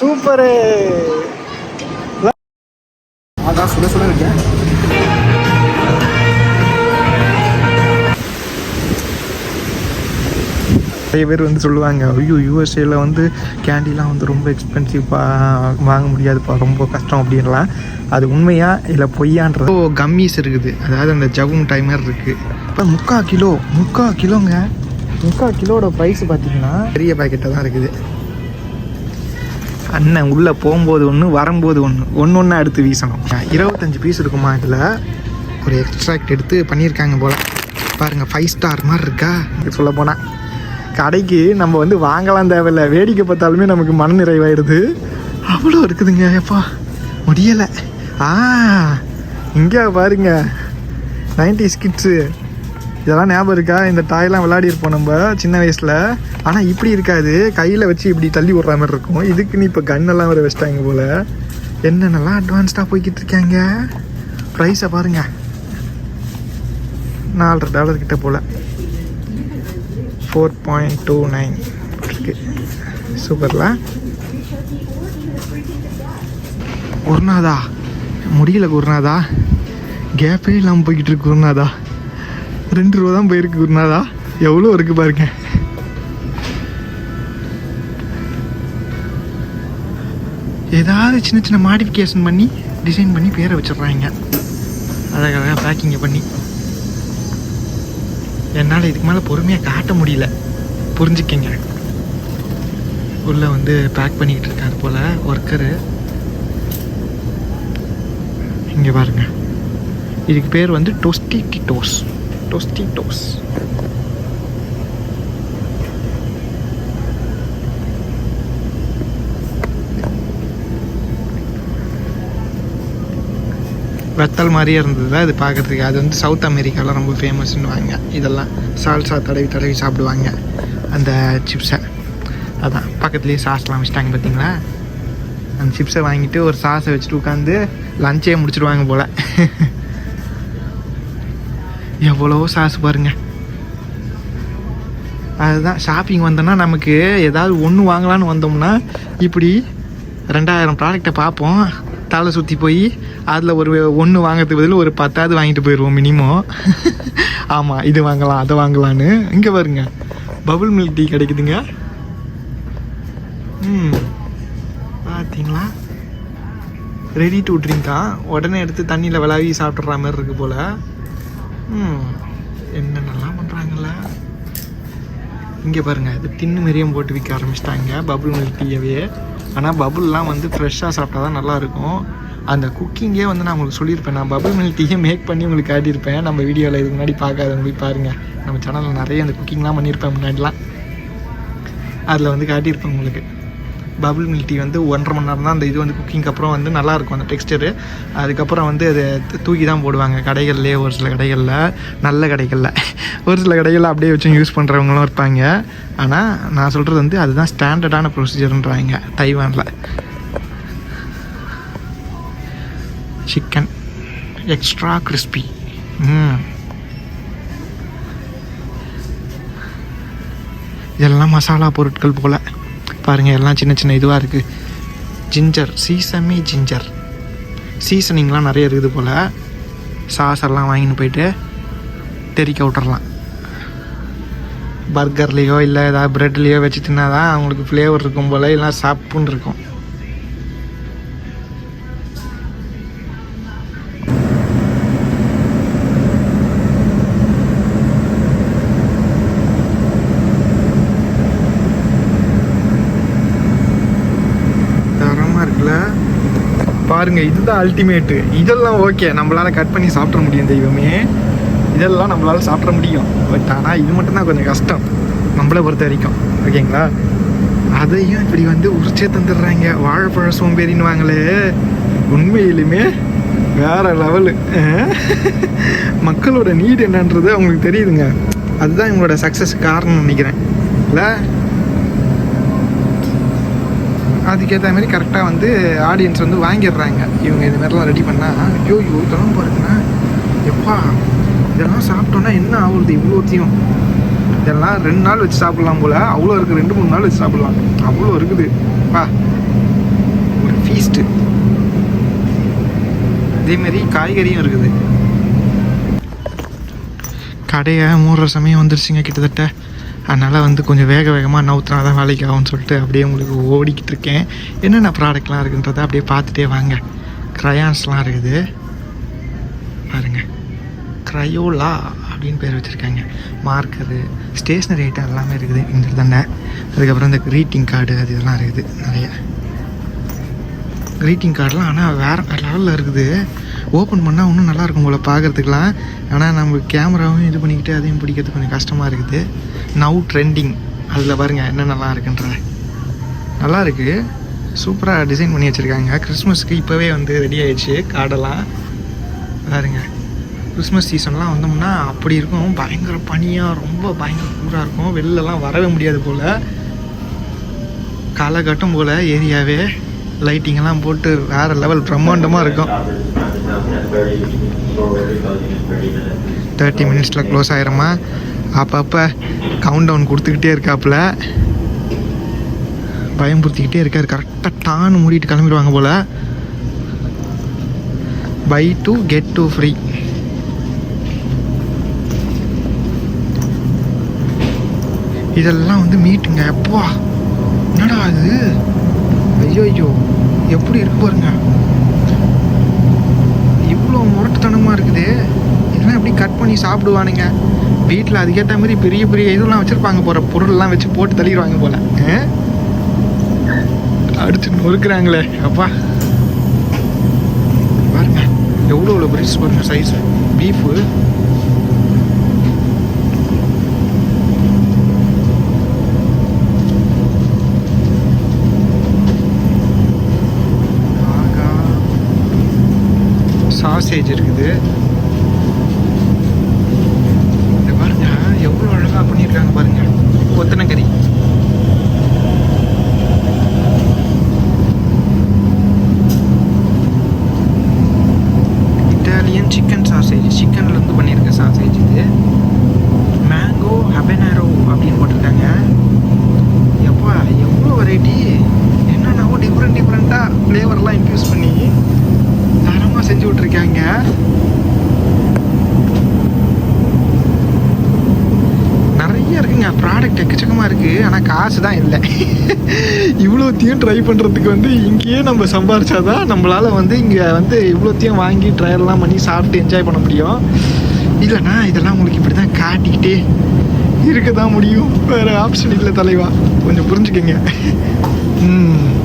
Super. அதான் சுட சுட இருக்கேன் நிறைய பேர் வந்து சொல்லுவாங்க ஐயோ யூஎஸ்ஏல வந்து கேண்டிலாம் வந்து ரொம்ப எக்ஸ்பென்சிவாக வாங்க முடியாதுப்பா ரொம்ப கஷ்டம் அப்படின்லாம். அது உண்மையா இல்லை பொய்யான்றது? ஓ கம்மிஸ் இருக்குது. அதாவது அந்த ஜவும் டைமர் இருக்குது இப்போ முக்கால் கிலோ முக்கால் கிலோங்க. முக்கால் கிலோட ப்ரைஸ் பார்த்தீங்கன்னா பெரிய பாக்கெட்டாக தான் இருக்குது. அண்ணன் உள்ளே போகும்போது ஒன்று வரும்போது ஒன்று ஒன்று ஒன்றா எடுத்து வீசணும். இருபத்தஞ்சு பீஸ் இருக்குமா இதில்? ஒரு எக்ஸ்ட்ராக்ட் எடுத்து பண்ணியிருக்காங்க போல். பாருங்கள் ஃபைவ் ஸ்டார் மாதிரி இருக்கா? சொல்ல போனால் கடைக்கு நம்ம வந்து வாங்கலாம் தேவையில்ல. வேடிக்கை பார்த்தாலுமே நமக்கு மன நிறைவாயிடுது. அவ்வளோ இருக்குதுங்க எப்பா. முடியலை. ஆ இங்கே பாருங்க. நைன்டி ஸ்கிட்ஸு இதெல்லாம் ஞாபகம் இருக்கா? இந்த டாய்லாம் விளையாடி இருப்போம் நம்ம சின்ன வயசில். ஆனால் இப்படி இருக்காது. கையில் வச்சு இப்படி தள்ளி விடுற மாதிரி இருக்கும். இதுக்குன்னு இப்போ கன்னெல்லாம் வர வச்சிட்டாங்க போல். என்னென்னலாம் அட்வான்ஸ்டாக போய்கிட்டு இருக்காங்க? ப்ரைஸை பாருங்கள் நாலரை டாலர் கிட்ட போல். ஃபோர் பாயிண்ட் டூ நைன் இருக்கு. சூப்பரில் குருநாதா. முடியல குருநாதா. கேப்பே இல்லாமல் போய்கிட்டு இருக்கு குருநாதா. ரெண்டு ரூபா தான் போயிருக்கு குருநாதா. எவ்வளோ இருக்கு பாருங்க. ஏதாவது சின்ன சின்ன மாடிஃபிகேஷன் பண்ணி டிசைன் பண்ணி பேரை வச்சிடுறாங்க. அழகழகாக பேக்கிங்கை பண்ணி. என்னால் இதுக்கு மேலே பொறுமையாக காட்ட முடியல. புரிஞ்சுக்கங்க. உள்ளே வந்து பேக் பண்ணிக்கிட்டு இருக்காரு போல் ஒர்க்கரு இங்கே பாருங்க. இதுக்கு பேர் வந்து டொஸ்டி டோஸ் டொஸ்டி வெத்தல் மாதிரியே இருந்தது அது பார்க்குறதுக்கு. அது வந்து சவுத் அமெரிக்காவில் ரொம்ப ஃபேமஸ்ன்னுவாங்க இதெல்லாம் சால்சா தடவி தடவி சாப்பிடுவாங்க. அந்த சிப்ஸை அதான். பக்கத்துலேயே சாஸ்லாம் வச்சுட்டாங்க பார்த்தீங்களா அந்த சிப்ஸை வாங்கிட்டு ஒரு சாஸை வச்சுட்டு உட்காந்து லஞ்சே முடிச்சிடுவாங்க போல். எவ்வளோ சாஸ் பாருங்க. அதுதான் ஷாப்பிங் வந்தோன்னா நமக்கு ஏதாவது ஒன்று வாங்கலான்னு வந்தோம்னா இப்படி ரெண்டாயிரம் ப்ராடக்டை பார்ப்போம். தலை சுற்றி போய் அதில் ஒரு ஒன்று வாங்கிறதுக்கு பதில் ஒரு பத்தாவது வாங்கிட்டு போயிடுவோம் மினிமம் ஆமாம் இது வாங்கலாம் அதை வாங்கலான்னு இங்கே பாருங்க பபுள் மில்க் டீ கிடைக்குதுங்க. ம் பார்த்தீங்களா ரெடி டு ட்ரிங்க்கா உடனே எடுத்து தண்ணியில் விளாவி சாப்பிட்ற மாதிரி இருக்குது போல். என்னென்னலாம் பண்ணுறாங்கல்ல இங்கே பாருங்கள் இது தின்னு மாரியும் போட்டு விற்க ஆரம்பிச்சிட்டாங்க பபுள் மில்க் டீயவே. ஆனால் பபுள்லாம் வந்து ஃப்ரெஷ்ஷாக சாப்பிட்டா தான் நல்லாயிருக்கும். அந்த குக்கிங்கே வந்து நான் உங்களுக்கு சொல்லியிருப்பேன். நான் பபுள் மில்க் டீயை மேக் பண்ணி உங்களுக்கு காட்டியிருப்பேன். நம்ம வீடியோவில் இதுக்கு முன்னாடி பார்க்காதவங்க போய் பாருங்கள் நம்ம சேனலில் நிறைய அந்த குக்கிங்லாம் பண்ணியிருப்பேன் முன்னாடிலாம். அதில் வந்து காட்டியிருப்பேன் உங்களுக்கு. பபுள் மில்க் டீ வந்து ஒன்றரை மணி நேரம் தான் அந்த இது வந்து குக்கிங்க்கு அப்புறம் வந்து நல்லாயிருக்கும் அந்த டெக்ஸ்டரு அதுக்கப்புறம் வந்து அதை தூக்கி தான் போடுவாங்க. கடைகள்லேயே ஒரு சில கடைகளில் நல்ல கடைகளில். ஒரு சில கடைகளில் அப்படியே வச்சு யூஸ் பண்ணுறவங்களும் இருப்பாங்க. ஆனால் நான் சொல்கிறது வந்து அதுதான் ஸ்டாண்டர்டான ப்ரொசீஜர்ன்றாங்க தைவானில் சிக்கன் எக்ஸ்ட்ரா கிறிஸ்பி இதெல்லாம் மசாலா பொருட்கள் போல். பாருங்கள் எல்லாம் சின்ன சின்ன இதுவாக இருக்குது ஜிஞ்சர் சீசமி ஜிஞ்சர் சீசனிங்லாம் நிறைய இருக்குது போல். சாஸ் எல்லாம் வாங்கின்னு போயிட்டு தெறிக்க விட்டுறலாம். பர்கர்லேயோ இல்லை ஏதாவது ப்ரெட்லேயோ வச்சு தின்னாதான் அவங்களுக்கு ஃப்ளேவர் இருக்கும் போல் எல்லாம் சாப்புன்னு இருக்கும். பாருங்க இதுதான் அல்டிமேட்டு இதெல்லாம் ஓகே நம்மளால கட் பண்ணி சாப்பிட முடியும் தெய்வமே. இதெல்லாம் நம்மளால சாப்பிட முடியும். பட் ஆனால் இது மட்டும்தான் கொஞ்சம் கஷ்டம். நம்மளை பொறுத்த வரைக்கும். ஓகேங்களா அதையும் இப்படி வந்து உரிச்சே தந்துடுறாங்க. வாழைப்பழ சோம்பேறின்னுவாங்களே. உண்மையிலுமே வேற லெவலு மக்களோட நீட் என்னன்றது அவங்களுக்கு தெரியுதுங்க. அதுதான் இவங்களோட சக்ஸஸ் காரணம்னு நினைக்கிறேன். இல்லை? அதுக்கேற்ற மாதிரி கரெக்டாக வந்து ஆடியன்ஸ் வந்து வாங்கிடுறாங்க. இவங்க இது மாதிரிலாம் ரெடி பண்ணால் ஐயோ இவ்வளோ தளம் பாருங்கன்னா எப்பா இதெல்லாம் சாப்பிட்டோன்னா என்ன ஆகுறது? இவ்வளோத்தையும் இதெல்லாம் ரெண்டு நாள் வச்சு சாப்பிட்லாம் போல். அவ்வளோ இருக்குது ரெண்டு மூணு நாள் வச்சு சாப்பிட்லாம். அவ்வளோ இருக்குது. பா ஒரு ஃபீஸ்ட்டு இதேமாரி காய்கறியும் இருக்குது. கடையை மூடுற சமயம் வந்துருச்சுங்க கிட்டத்தட்ட. அதனால் வந்து கொஞ்சம் வேக வேகமாக நவுத்தினா தான் வேலைக்கு ஆகும்னு சொல்லிட்டு அப்படியே உங்களுக்கு ஓடிக்கிட்டு இருக்கேன். என்னென்ன ப்ராடக்ட்லாம் இருக்குன்றதை அப்படியே பார்த்துட்டே வாங்க. க்ரையான்ஸ்லாம் இருக்குது. பாருங்க. க்ரையோலா அப்படின்னு பேர் வச்சுருக்காங்க. மார்க்கரு ஸ்டேஷ்னரி ஐட்டம் எல்லாமே இருக்குது இந்த தானே அதுக்கப்புறம் இந்த க்ரீட்டிங் கார்டு அது இதெல்லாம் இருக்குது நிறைய. க்ரீட்டிங் கார்டெலாம் ஆனால் வேறு லெவலில் இருக்குது. ஓப்பன் பண்ணால் இன்னும் நல்லா இருக்கும் போல் பார்க்குறதுக்கெலாம் ஆனால் நம்ம கேமராவும் இது பண்ணிக்கிட்டு அதையும் பிடிக்கிறது கொஞ்சம் கஷ்டமாக இருக்குது. நவ் ட்ரெண்டிங் அதில் பாருங்கள் என்னென்னலாம் இருக்குன்ற. நல்லா இருக்குது சூப்பராக டிசைன் பண்ணி வச்சுருக்காங்க. கிறிஸ்மஸ்க்கு இப்போவே வந்து ரெடி ஆயிடுச்சு காடெல்லாம். பாருங்க. கிறிஸ்மஸ் சீசன்லாம் வந்தோம்னா அப்படி இருக்கும். பயங்கர பனியாக ரொம்ப பயங்கர கூடாக இருக்கும். வெளிலலாம் வரவே முடியாது போல். காலகட்டம் போல் ஏரியாவே. லைட்டிங்கெல்லாம் போட்டு வேறு லெவல் பிரம்மாண்டமாக இருக்கும். தேர்ட்டி மினிட்ஸில் க்ளோஸ் ஆயிரமா? அப்பப்போ கவுண்ட் டவுன் கொடுத்துக்கிட்டே இருக்காப்புல. பயம்புறுத்திக்கிட்டே இருக்காரு. கரெக்டாக டான்னு மூடிட்டு கிளம்பிடுவாங்க போல். Buy two get two free இதெல்லாம் வந்து மீட்டுங்க எப்பா என்னடா அது ஐயோ ஐயோ. எப்படி இருக்கு பாருங்க. இவ்வளோ முரட்டுத்தனமாக இருக்குது. இதெல்லாம் எப்படி கட் பண்ணி சாப்பிடுவானுங்க? வீட்டில் அதுக்கேற்ற மாதிரி பெரிய பெரிய இதெல்லாம் வச்சுருப்பாங்க போகிற பொருள்லாம் வச்சு போட்டு தள்ளிடுவாங்க போல. அடிச்சு நொறுக்குறாங்களே. அப்பா. பாருங்க. எவ்வளோ எவ்வளோ பெரிய சைஸ் பீஃபு ஆகா சாசேஜ் இருக்குது இது பாருங்க எவ்வளோ அழகாக பண்ணியிருக்காங்க பாருங்க கொத்தனக்கறி இட்டாலியன் சிக்கன் சாசேஜ் சிக்கன்லேருந்து பண்ணியிருக்க சாசேஜ் இது மேங்கோ ஹபெனாரோ அப்படின்னு போட்டிருக்காங்க எப்பா எவ்வளோ வெரைட்டி என்னென்னவோ டிஃப்ரெண்ட் டிஃப்ரெண்ட்டாக ஃப்ளேவர்லாம் இன்ஃப்யூஸ் பண்ணி தரமாக செஞ்சு நிறைய இருக்குங்க. ப்ராடக்ட் எக்கச்சக்கமாக இருக்குது ஆனால் காசு தான் இல்லை. இவ்வளோத்தையும் ட்ரை பண்ணுறதுக்கு வந்து இங்கேயே நம்ம சம்பாரிச்சாதான் நம்மளால் வந்து இங்கே வந்து இவ்வளோத்தையும் வாங்கி ட்ரையல்லாம் பண்ணி சாப்பிட்டு என்ஜாய் பண்ண முடியும். இல்லைண்ணா இதெல்லாம் உங்களுக்கு இப்படி தான் காட்டிக்கிட்டே இருக்க தான் முடியும். வேறு ஆப்ஷன் இல்லை தலைவா. கொஞ்சம் புரிஞ்சுக்கங்க.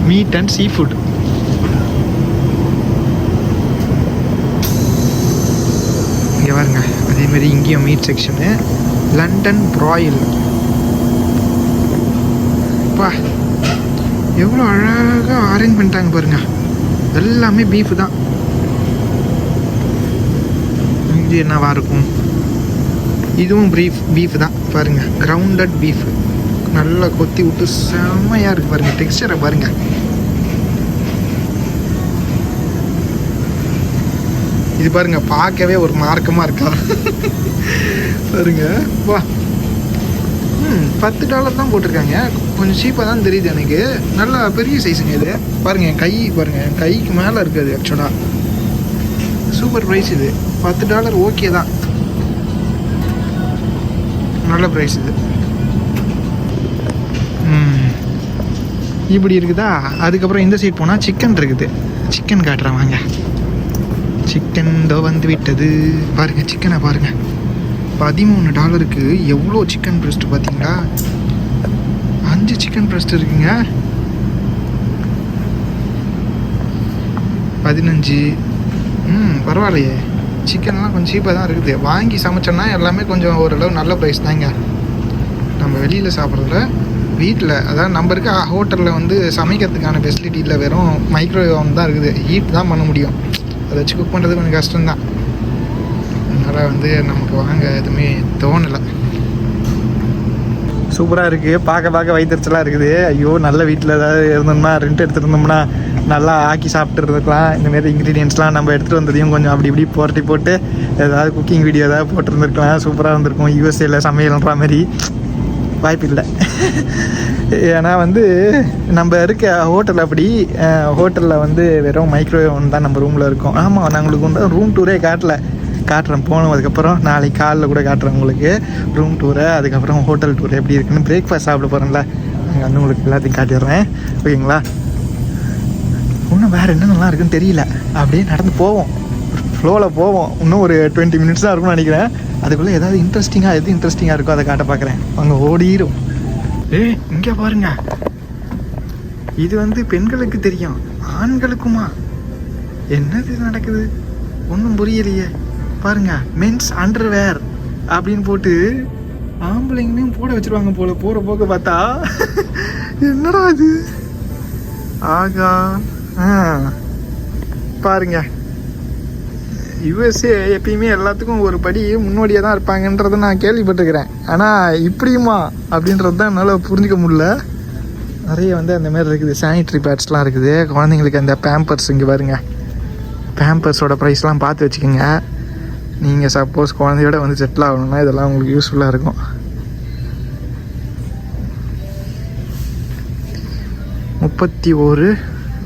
மீட் அண்ட் சீ ஃபுட் இங்கே பாருங்க மாதிரி இங்கேயும் மீட் செக்ஷனு லண்டன் ப்ராயில் பா எவ்வளோ அழகாக அரேஞ்ச் பண்ணிட்டாங்க பாருங்க. எல்லாமே பீஃப் தான். இது என்னவா இருக்கும்? இதுவும் பீஃப் பீஃப் தான். பாருங்க கிரவுண்டட் பீஃப் நல்லா கொத்தி விட்டு செம்மையாக இருக்கு பாருங்க டெக்ஸ்டரை பாருங்க. இது பாருங்க பார்க்கவே ஒரு மார்க்கமாக இருக்கா? பாருங்க வா. ம் பத்து டாலர் தான் போட்டிருக்காங்க. கொஞ்சம் சீப்பாக தான் தெரியுது எனக்கு. நல்லா பெரிய சைஸுங்க இது. பாருங்கள் என் கை பாருங்கள் என் கைக்கு மேலே இருக்குது ஆக்சுவலாக சூப்பர் ப்ரைஸ் இது. பத்து டாலர் ஓகே தான். நல்ல ப்ரைஸ் இது. ம். இப்படி இருக்குதா? அதுக்கப்புறம் இந்த சைட் போனால் சிக்கன் இருக்குது. சிக்கன் காட்டுறேன் வாங்க. சிக்கன் இதோ வந்து விட்டது. பாருங்க சிக்கனை பாருங்க. பதிமூணு டாலருக்கு எவ்வளோ சிக்கன் பிரஸ்ட் பார்த்தீங்களா? அஞ்சு சிக்கன் பிரஸ்ட் இருக்குங்க. பதினஞ்சு. ம் பரவாயில்லையே. சிக்கன்லாம் கொஞ்சம் சீப்பாக தான் இருக்குது. வாங்கி சமைச்சோன்னா எல்லாமே கொஞ்சம் ஓரளவு நல்ல ப்ரைஸ் தாங்க. நம்ம வெளியில் சாப்பிட்றதுல வீட்டில் அதாவது நம்ம இருக்க ஹோட்டலில் வந்து சமைக்கிறதுக்கான ஃபெசிலிட்டி இல்லை வெறும் மைக்ரோவேவ் தான் இருக்குது. ஹீட் தான் பண்ண முடியும். அதை வச்சு குக் பண்ணுறது கொஞ்சம் கஷ்டம்தான். அதனால் வந்து நமக்கு வாங்க எதுவுமே தோணலை. சூப்பராக இருக்குது பார்க்க பார்க்க வயிற்றுச்சலாக இருக்குது. ஐயோ நல்ல வீட்டில் ஏதாவது இருந்தோம்னா ரெண்ட் எடுத்துருந்தோம்னா நல்லா ஆக்கி சாப்பிட்டுருந்துக்கலாம் இந்தமாரி இன்க்ரீடியன்ஸ்லாம் நம்ம எடுத்துகிட்டு வந்ததையும் கொஞ்சம் அப்படி இப்படி புரட்டி போட்டு ஏதாவது குக்கிங் வீடியோ ஏதாவது போட்டிருந்துருக்கலாம். சூப்பராக இருந்திருக்கும். யூஎஸ்ஏல சமையல்ன்ற மாதிரி. வாய்ப்பு இல்லை ஏன்னா வந்து நம்ம இருக்க ஹோட்டல் அப்படி ஹோட்டலில் வந்து வெறும் மைக்ரோவேவ் தான் நம்ம ரூமில் இருக்கோம். ஆமாம் நான் உங்களுக்கு வந்து ரூம் டூரே காட்டல. காட்டுறேன் போனோம் அதுக்கப்புறம் நாளைக்கு காலைல கூட காட்டுறேன் உங்களுக்கு. ரூம் டூரை அதுக்கப்புறம் ஹோட்டல் டூர் எப்படி இருக்குன்னு பிரேக்ஃபாஸ்ட் சாப்பிட போகிறேன்ல அங்கே வந்து உங்களுக்கு எல்லாத்தையும் காட்டிடுறேன். ஓகேங்களா? இன்னும் வேறு என்னென்னலாம் இருக்குன்னு தெரியல. அப்படியே நடந்து போவோம். ஃப்ளோவில் போவோம். இன்னும் ஒரு டுவெண்ட்டி மினிட்ஸ் தான் இருக்கும்னு நினைக்கிறேன். அதுக்குள்ளே ஏதாவது இன்ட்ரெஸ்டிங்காக எது இன்ட்ரெஸ்டிங்காக இருக்கோ அதை காட்ட பார்க்குறேன் அங்கே ஓடிரும். ஏய் இங்கே பாருங்க. இது வந்து பெண்களுக்கு தெரியும் ஆண்களுக்குமா? என்னது இது நடக்குது? ஒன்றும் புரியலையே. பாருங்க மென்ஸ் அண்டர்வேர் அப்படின்னு போட்டு ஆம்பளைங்களையும் போட வச்சிருவாங்க போல போகிற போக்க பார்த்தா. என்னடா இது? ஆகா. ஆ. பாருங்க. யுஎஸ்ஏ எப்பயுமே எல்லாத்துக்கும் ஒரு படி முன்னோடியாக தான் இருப்பாங்கன்றதை நான் கேள்விப்பட்டிருக்கிறேன். ஆனால் இப்படியுமா அப்படின்றது தான் என்னால் புரிஞ்சிக்க முடியல. நிறைய வந்து அந்த மாதிரி இருக்குது. சானிட்ரி பேட்ஸ்லாம் இருக்குது. குழந்தைங்களுக்கு அந்த பேம்பர்ஸ் இங்கே பாருங்க. பேம்பர்ஸோட ப்ரைஸ்லாம் பார்த்து வச்சுக்கோங்க. நீங்கள் சப்போஸ் குழந்தையோட வந்து செட்டில் ஆகணும்னா இதெல்லாம் உங்களுக்கு யூஸ்ஃபுல்லாக இருக்கும். முப்பத்தி ஒரு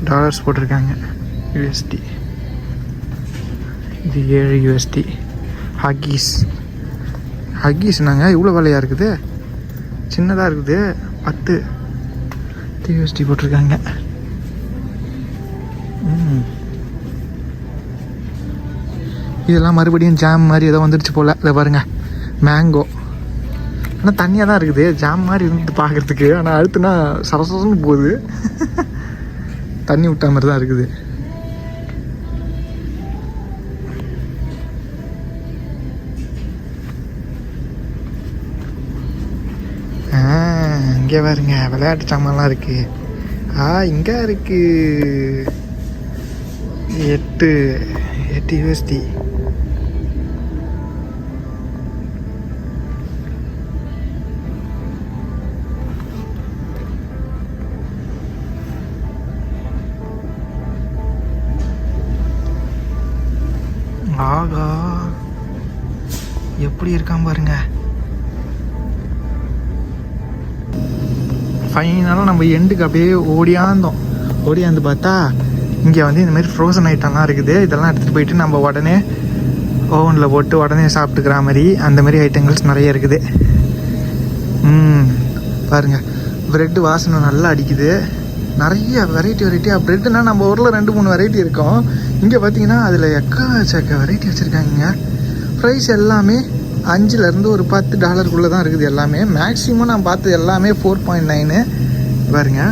டாலர்ஸ் போட்டிருக்காங்க யூஎஸ்டி இது ஏழு யூஎஸ்டி ஹக்கீஸ் ஹக்கீஸ் இவ்வளோ விலையாக இருக்குது? சின்னதாக இருக்குது. பத்து. யூஎஸ்டி போட்டிருக்காங்க. ம். இதெல்லாம் மறுபடியும் ஜாம் மாதிரி ஏதோ வந்துடுச்சு போல். இதை பாருங்கள் மேங்கோ ஆனால் தண்ணியாக தான் இருக்குது. ஜாம் மாதிரி இருந்து பார்க்குறதுக்கு ஆனால் அடுத்துனா சரசரன்னு போகுது. தண்ணி விட்டா மாதிரி தான் இருக்குது. இங்கே பாருங்க விளையாட்டு சாமான்லாம் இருக்குது ஆ இங்கே இருக்கு. எட்டு எட்டு யூஎஸ்டி ஆகா. எப்படி இருக்கான் பாருங்க. ஃபைனலாக நம்ம எண்டுக்கு அப்படியே ஓடியாந்தோம். ஓடியாந்து பார்த்தா இங்கே வந்து இந்த மாதிரி ஃப்ரோசன் ஐட்டம்லாம் இருக்குது. இதெல்லாம் எடுத்துகிட்டு போயிட்டு நம்ம உடனே ஓவனில் போட்டு உடனே சாப்பிட்டுக்கிற மாதிரி அந்த மாதிரி ஐட்டங்கள்ஸ் நிறைய இருக்குது. ம் பாருங்க. ப்ரெட்டு வாசனை நல்லா அடிக்குது. நிறைய வெரைட்டி வெரைட்டியாக ப்ரெட்டுனா நம்ம ஊரில் ரெண்டு மூணு வெரைட்டி இருக்கும். இங்கே பார்த்தீங்கன்னா அதில் எக்கச்சக்க வெரைட்டி வச்சுருக்காங்க. ப்ரைஸ் எல்லாமே அஞ்சுலேருந்து ஒரு பத்து டாலருக்குள்ளே தான் இருக்குது எல்லாமே. மேக்ஸிமம் நான் பார்த்தது எல்லாமே ஃபோர் பாயிண்ட் நைனு பாருங்க.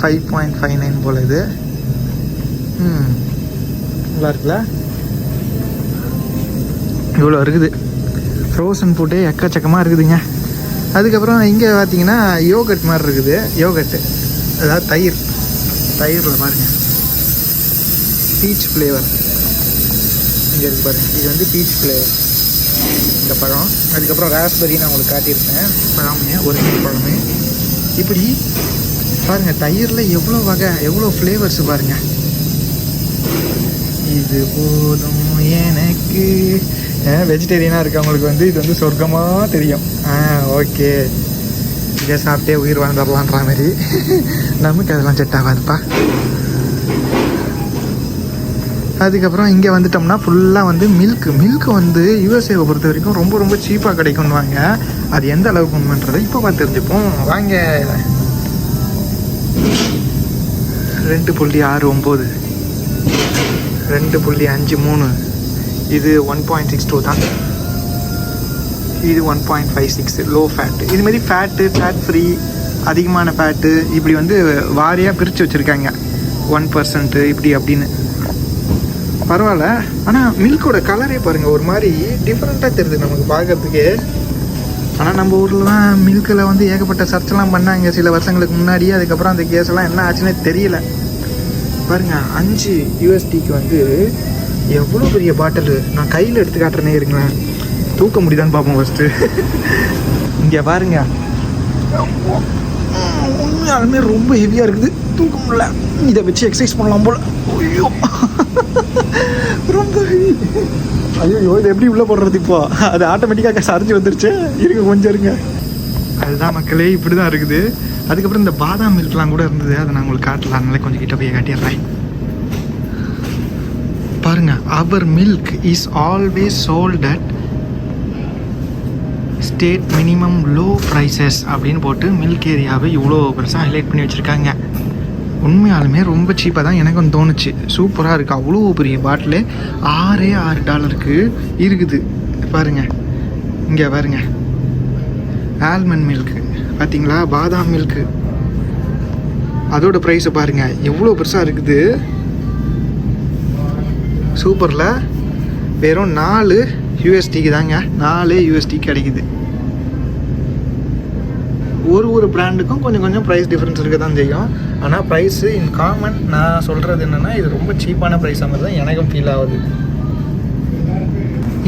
ஃபைவ் பாயிண்ட் ஃபைவ் நைன் போல் இது. ம். நல்லா இருக்குல்ல? இவ்வளோ இருக்குது. ஃப்ரோசன் ஃபுட்டே எக்கச்சக்கமாக இருக்குதுங்க. அதுக்கப்புறம் இங்கே பார்த்தீங்கன்னா யோகட் மாதிரி இருக்குது. யோகட்டு அதாவது தயிர். தயிரில் பாருங்கள் பீச் ஃப்ளேவர் இங்கே இருக்குது பாருங்கள் இது வந்து பீச் ஃப்ளேவர் இந்த பழம். அதுக்கப்புறம் ராஸ்பெரி நான் உங்களுக்கு காட்டியிருப்பேன் பழமே ஒரு பழமே இப்படி பாருங்கள் தயிரில் எவ்வளோ வகை எவ்வளோ ஃப்ளேவர்ஸ் பாருங்கள் இது போதும் எனக்கு. வெஜிடேரியனாக இருக்கவங்களுக்கு வந்து இது வந்து சொர்க்கமாக தெரியும். ஆ ஓகே இதை சாப்பிட்டே உயிர் வாழ்ந்துடலான்ற மாதிரி. நமக்கு அதெல்லாம் செட் ஆகாதுப்பா. அதுக்கப்புறம் இங்கே வந்துட்டோம்னா ஃபுல்லாக வந்து மில்க் மில்க் வந்து யூஎஸ்ஏவை பொறுத்த வரைக்கும் ரொம்ப ரொம்ப சீப்பாக கிடைக்கும்வாங்க அது எந்த அளவுக்கு உண்மைன்றதை இப்போ பார்த்து தெரிஞ்சுப்போம். வாங்க. ரெண்டு புள்ளி ஆறு ஒம்பது. ரெண்டு புள்ளி அஞ்சு மூணு. இது ஒன் பாயிண்ட் சிக்ஸ் டூ தான். இது one point five six low fat இதுமாரி ஃபேட்டு ஃபேட் ஃப்ரீ அதிகமான ஃபேட்டு இப்படி வந்து வாரியாக பிரித்து வச்சுருக்காங்க. ஒன் பர்சன்ட்டு இப்படி அப்படின்னு. பரவாயில்ல. ஆனால் மில்கோட கலரே பாருங்கள் ஒரு மாதிரி டிஃப்ரெண்ட்டாக தெரியுது நமக்கு பார்க்கறதுக்கு. ஆனால் நம்ம ஊர்லலாம் மில்கில் வந்து ஏகப்பட்ட சர்ச்செல்லாம் பண்ணாங்க சில வருஷங்களுக்கு முன்னாடி அதுக்கப்புறம் அந்த கேஸ்லாம் என்ன ஆச்சுன்னே தெரியல. பாருங்கள் அஞ்சு யூஎஸ்டிக்கு வந்து எவ்வளோ பெரிய பாட்டில் நான் கையில் எடுத்து காட்டுறேனே இருங்களேன். தூக்க முடியுதான்னு பார்ப்போம் ஃபஸ்ட்டு இங்கே பாருங்க. உண்மையாலுமே ரொம்ப ஹெவியாக இருக்குது. தூக்க முடியல. இதை வச்சு எக்ஸசைஸ் பண்ணலாம் போல். ஐயோ. ஐயோ இது எப்படி உள்ளே போடுறது இப்போ? அது ஆட்டோமேட்டிக்காக சரிஞ்சு வந்துருச்சு. இருங்க கொஞ்சம் இருங்க. அதுதான் மக்களே இப்படி தான் இருக்குது. அதுக்கப்புறம் இந்த பாதாம் மில்க்லாம் கூட இருந்தது. அதை நான் உங்களுக்கு காட்டலாம். அதனால கொஞ்சம் கிட்ட போய் காட்டிடுறேன். பாருங்க அவர் milk is always sold at state minimum low prices அப்படின்னு போட்டு மில்க் ஏரியாவை இவ்வளோ பெருசாக ஹைலைட் பண்ணி வச்சுருக்காங்க. உண்மையாலுமே ரொம்ப சீப்பாக தான் எனக்கும் தோணுச்சு. சூப்பராக இருக்குது அவ்வளோ பெரிய பாட்டிலே ஆறே ஆறு டாலருக்கு இருக்குது. பாருங்க. இங்கே பாருங்க. ஆல்மண்ட் மில்க்கு பார்த்தீங்களா பாதாம் மில்க்கு அதோட ப்ரைஸை பாருங்க. எவ்வளோ பெருசாக இருக்குது? சூப்பரில் வெறும் நாலு யூஎஸ்டிக்கு தாங்க. நாலு யூஎஸ்டி கிடைக்குது. ஒரு ஒரு பிராண்டுக்கும் கொஞ்சம் கொஞ்சம் ப்ரைஸ் டிஃப்ரென்ஸ் இருக்க தான் செய்யும். ஆனால் ப்ரைஸு இன் காமன் நான் சொல்கிறது என்னென்னா இது ரொம்ப சீப்பான ப்ரைஸாக மாதிரி தான் எனக்கும் ஃபீல் ஆகுது.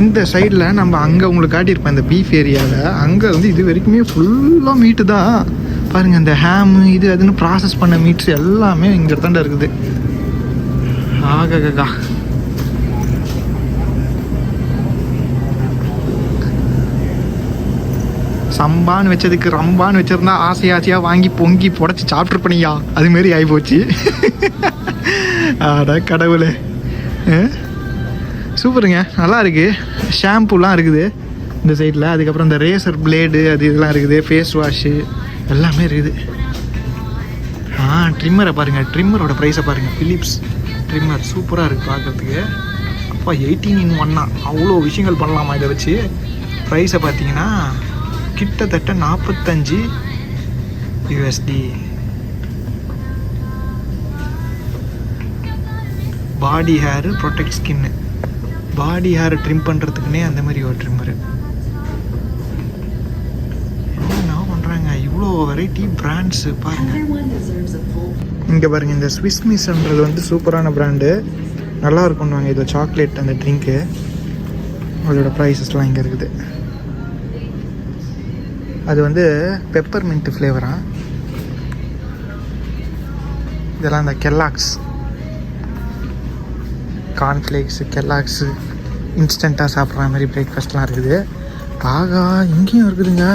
இந்த சைடில் நம்ம அங்கே உங்களுக்கு காட்டியிருப்பேன் இந்த பீஃப் ஏரியாவில் அங்கே வந்து இது வரைக்குமே ஃபுல்லாக மீட்டு தான். பாருங்கள் இந்த ஹேமு இது அதுன்னு ப்ராசஸ் பண்ண மீட்ஸ் எல்லாமே இங்கே தாண்டா இருக்குது. ஆகா சம்பான்னு வச்சதுக்கு ரம்பான்னு வச்சிருந்தா ஆசை ஆசையாக வாங்கி பொங்கி புடச்சி சாப்பிட்ருப்பனியா அதுமாரி ஆகிப்போச்சு அட கடவுளே. சூப்பருங்க. நல்லா இருக்குது ஷாம்புலாம் இருக்குது இந்த சைடில். அதுக்கப்புறம் இந்த ரேசர் பிளேடு அது இதெல்லாம் இருக்குது. ஃபேஸ் வாஷு எல்லாமே இருக்குது. ஆ ட்ரிம்மரை பாருங்கள் ட்ரிம்மரோட ப்ரைஸை பாருங்கள் ஃபிலிப்ஸ் ட்ரிம்மர் சூப்பராக இருக்குது பார்க்குறதுக்கு அப்பா எயிட்டீன் இன் ஒன்னா அவ்வளோ விஷயங்கள் பண்ணலாமா இதை வச்சு? ப்ரைஸை பார்த்தீங்கன்னா கிட்டத்தட்ட நாற்பத்தஞ்சு USD body hair protect skin body hair trim பண்ணுறதுக்குனே அந்த மாதிரி ஒரு ட்ரிம்மரு என்ன பண்ணுறாங்க இவ்வளோ வெரைட்டி பிராண்ட்ஸு பாருங்கள் இங்கே பாருங்கள் இந்த ஸ்விஸ் மிஸ்ன்றது வந்து சூப்பரான பிராண்டு நல்லா இருக்கும்னுவாங்க இதில் சாக்லேட் அந்த ட்ரிங்க்கு அதோட ப்ரைஸஸ்லாம் இங்கே இருக்குது. அது வந்து பெப்பர் மின்ட் ஃப்ளேவரா இதெல்லாம் இந்த கெல்லாக்ஸ் கார்ன்ஃப்ளேக்ஸு கெல்லாக்ஸு இன்ஸ்டண்ட்டாக சாப்பிட்ற மாதிரி பிரேக்ஃபாஸ்ட்லாம் இருக்குது. ஆகா இங்கேயும் இருக்குதுங்க.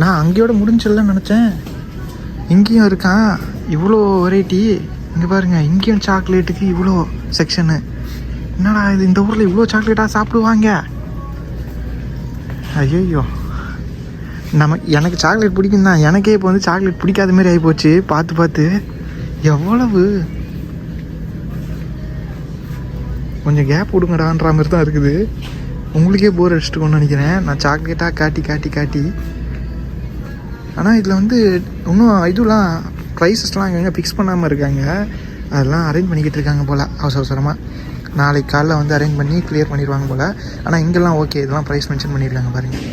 நான் அங்கேயோட முடிஞ்சிடலன்னு நினச்சேன். இங்கேயும் இருக்கான். இவ்வளோ வெரைட்டி இங்கே பாருங்க இங்கேயும் சாக்லேட்டுக்கு இவ்வளோ செக்ஷனு என்னடா இது இந்த ஊரில் இவ்வளோ சாக்லேட்டாக சாப்பிடுவாங்க? ஐயோ நம்ம எனக்கு சாக்லேட் பிடிக்கும் தான் எனக்கே இப்போ வந்து சாக்லேட் பிடிக்காத மாதிரி ஆகிப்போச்சு பார்த்து பார்த்து. எவ்வளவு? கொஞ்சம் கேப் விடுங்கடான்ற மாதிரி தான் இருக்குது. உங்களுக்கே போர் அடிச்சிட்டுக்கோன்னு நினைக்கிறேன். நான் சாக்லேட்டாக காட்டி காட்டி காட்டி. ஆனால் இதில் வந்து இன்னும் இதுலாம் ப்ரைஸஸ்லாம் அங்கங்கே ஃபிக்ஸ் பண்ணாமல் இருக்காங்க. அதெல்லாம் அரேஞ்ச் பண்ணிக்கிட்டு இருக்காங்க போல் அவசர அவசரமாக நாளைக்கு காலைல வந்து அரேஞ்ச் பண்ணி க்ளியர் பண்ணிடுவாங்க போல். ஆனால் இங்கெல்லாம் ஓகே இதெல்லாம் ப்ரைஸ் மென்ஷன் பண்ணியிருக்காங்க பாருங்கள்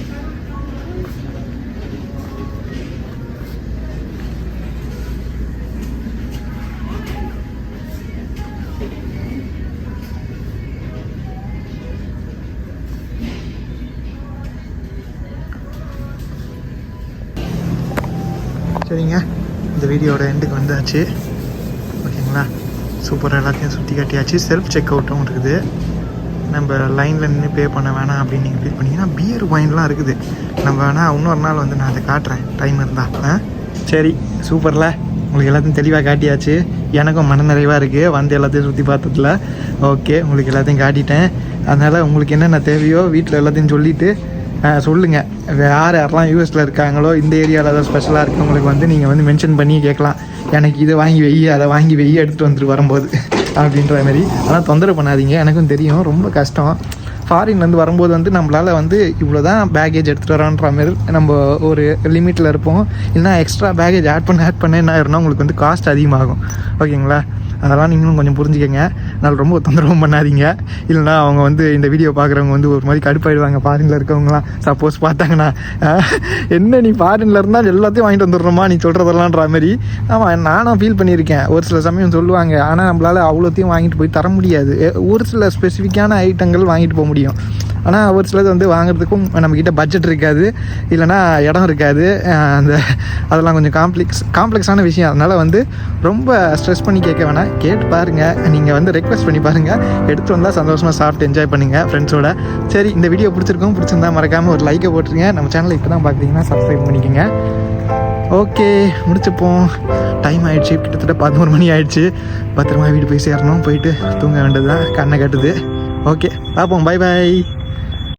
சரிங்க இந்த வீடியோட எண்டுக்கு வந்தாச்சு. ஓகேங்களா? சூப்பராக எல்லாத்தையும் சுற்றி காட்டியாச்சு. செல்ஃப் செக் அவுட்டும் இருக்குது. நம்ம லைனில் நின்று பே பண்ண வேணாம் அப்படின்னு நீங்கள் ஃபீல் பண்ணிங்கன்னா பியர் ஒயின்லாம் இருக்குது. நம்ம வேணால் இன்னொரு நாள் வந்து நான் அதை காட்டுறேன். டைம் இருந்தால் ஆ? சரி சூப்பரில் உங்களுக்கு எல்லாத்தையும் தெளிவாக காட்டியாச்சு. எனக்கும் மன நிறைவாக இருக்குது வந்து எல்லாத்தையும் சுற்றி பார்த்ததுல. ஓகே உங்களுக்கு எல்லாத்தையும் காட்டிட்டேன். அதனால் உங்களுக்கு என்னென்ன தேவையோ வீட்டில் எல்லாத்தையும் சொல்லிவிட்டு சொல்லுங்கள் யார் யாரெல்லாம் யூஎஸில் இருக்காங்களோ இந்த ஏரியாவில் ஏதாவது ஸ்பெஷலாக இருக்கவங்களுக்கு வந்து நீங்கள் வந்து மென்ஷன் பண்ணி கேட்கலாம். எனக்கு இதை வாங்கி வெய்ய அதை வாங்கி வெய்ய எடுத்துகிட்டு வந்துட்டு வரும்போது. அப்படின்ற மாதிரி. ஆனால் தொந்தரவு பண்ணாதீங்க. எனக்கும் தெரியும். ரொம்ப கஷ்டம். ஃபாரின்லேருந்து வரும்போது வந்து நம்மளால் வந்து இவ்வளோ தான் பேக்கேஜ் எடுத்துகிட்டு வரோன்ற மாதிரி நம்ம ஒரு லிமிட்டில் இருப்போம். இல்லைனா எக்ஸ்ட்ரா பேக்கேஜ் ஆட் பண்ண ஆட் பண்ண என்ன ஆயிரும்னா உங்களுக்கு வந்து காஸ்ட் அதிகமாகும். ஓகேங்களா அதெல்லாம் நீங்களும் கொஞ்சம் புரிஞ்சுக்கங்க. அதனால் ரொம்ப தொந்தரவும் பண்ணாதீங்க. இல்லைனா அவங்க வந்து இந்த வீடியோ பார்க்குறவங்க வந்து ஒரு மாதிரி கடுப்பாயிடுவாங்க. ஃபாரினில் இருக்கவங்களாம் சப்போஸ் பார்த்தாங்கன்னா என்ன நீ ஃபாரினில் இருந்தால் எல்லாத்தையும் வாங்கிட்டு வந்துடுறோமா நீ சொல்கிறதெல்லாம்ன்ற மாதிரி. ஆமாம் நானும் ஃபீல் பண்ணியிருக்கேன். ஒரு சில சமயம் சொல்லுவாங்க. ஆனால் நம்மளால் அவ்வளோத்தையும் வாங்கிட்டு போய் தர முடியாது. ஒரு சில ஸ்பெசிஃபிக்கான ஐட்டங்கள் வாங்கிட்டு போக முடியும். ஆனால் ஒரு சிலது வந்து வாங்குறதுக்கும் நம்மக்கிட்ட பட்ஜெட் இருக்காது. இல்லைன்னா இடம் இருக்காது. அந்த அதெல்லாம் கொஞ்சம் காம்ப்ளெக்ஸ் காம்ப்ளெக்ஸான விஷயம். அதனால் வந்து ரொம்ப ஸ்ட்ரெஸ் பண்ணி கேட்க வேணாம். கேட்டு பாருங்கள் நீங்கள் வந்து ரெக்வஸ்ட் பண்ணி பாருங்கள் எடுத்து வந்தால் சந்தோஷமாக சாப்பிட்டு என்ஜாய் பண்ணுங்கள் ஃப்ரெண்ட்ஸோட சரி இந்த வீடியோ பிடிச்சிருக்கோம். பிடிச்சிருந்தா மறக்காமல் ஒரு லைக்கை போட்டுருங்க. நம்ம சேனலை இப்போ தான் பார்க்குறீங்கன்னா சப்ஸ்கிரைப் பண்ணிக்கோங்க. ஓகே முடிச்சுப்போம். டைம் ஆகிடுச்சு கிட்டத்தட்ட பதினோரு மணி ஆகிடுச்சு பத்திரமா வீடு போய் சேரணும். போயிட்டு தூங்க வேண்டியது தான் கண்ணை கட்டுது. ஓகே பார்ப்போம் பை பாய்